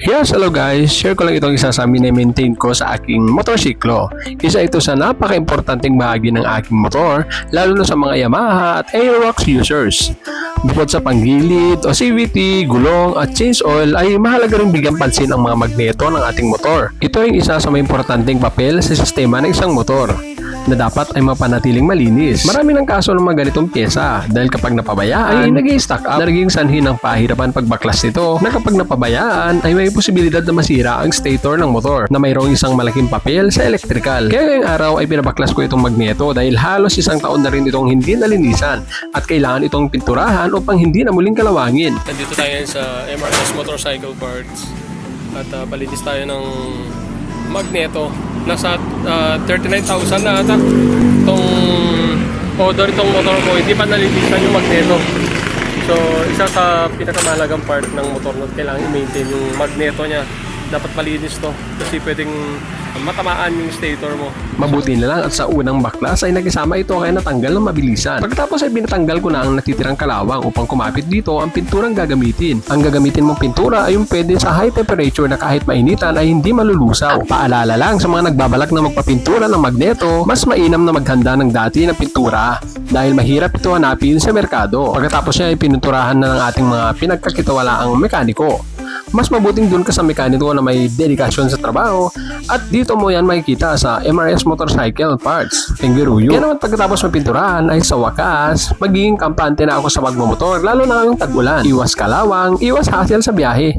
Yes, hello guys. Share ko lang itong isa sa mini-maintain ko sa aking motorsiklo. Isa ito sa napaka-importanting bahagi ng aking motor, lalo na sa mga Yamaha at Aerox users. Bukod sa panggilid o CVT, gulong at change oil ay mahalaga rin bigyan pansin ang mga magneto ng ating motor. Ito ay isa sa may importanteng papel sa sistema ng isang motor na dapat ay mapanatiling malinis. Marami ng kaso ng mga ganitong pyesa dahil kapag napabayaan ay nag stack up na naging sanhi ng pahirapan pagbaklas nito na kapag napabayaan ay may posibilidad na masira ang stator ng motor na mayroong isang malaking papel sa electrical. Kaya ngayong araw ay pinabaklas ko itong magneto dahil halos isang taon na rin itong hindi nalinisan at kailangan itong pinturahan upang hindi na muling kalawangin. Nandito tayo sa MRS Motorcycle Parts at uh, palinis tayo ng magneto. Nasa ah, 39,000 na ata itong order itong motor ko. Hindi pa nalinisan yung magneto. So, isa sa pinakamahalagang part ng motor na kailangan i-maintain yung magneto niya. Dapat malinis to kasi pwedeng matamaan yung stator mo. Mabuti na lang at sa unang baklas ay nagisama ito kaya natanggal ng mabilisan. Pagkatapos ay binatanggal ko na ang natitirang kalawang upang kumapit dito ang pinturang gagamitin. Ang gagamitin mong pintura ay yung pwede sa high temperature na kahit mainitan ay hindi malulusaw. Paalala lang sa mga nagbabalak na magpapintura ng magneto, mas mainam na maghanda ng dati ng pintura dahil mahirap ito hanapin sa merkado. Pagkatapos niya ay pininturahan na ng ating mga pinagkakitawalaang mekaniko mas mabuting dun ka sa mekaniko na may dedikasyon sa trabaho at dito mo yan makikita sa MRS Motorcycle Parts, Pengiruyo. Kaya naman pagkatapos mapinturahan ay sa wakas, magiging kampante na ako sa pagmamotor lalo na ngayong tag-ulan. Iwas kalawang, iwas hassle sa biyahe.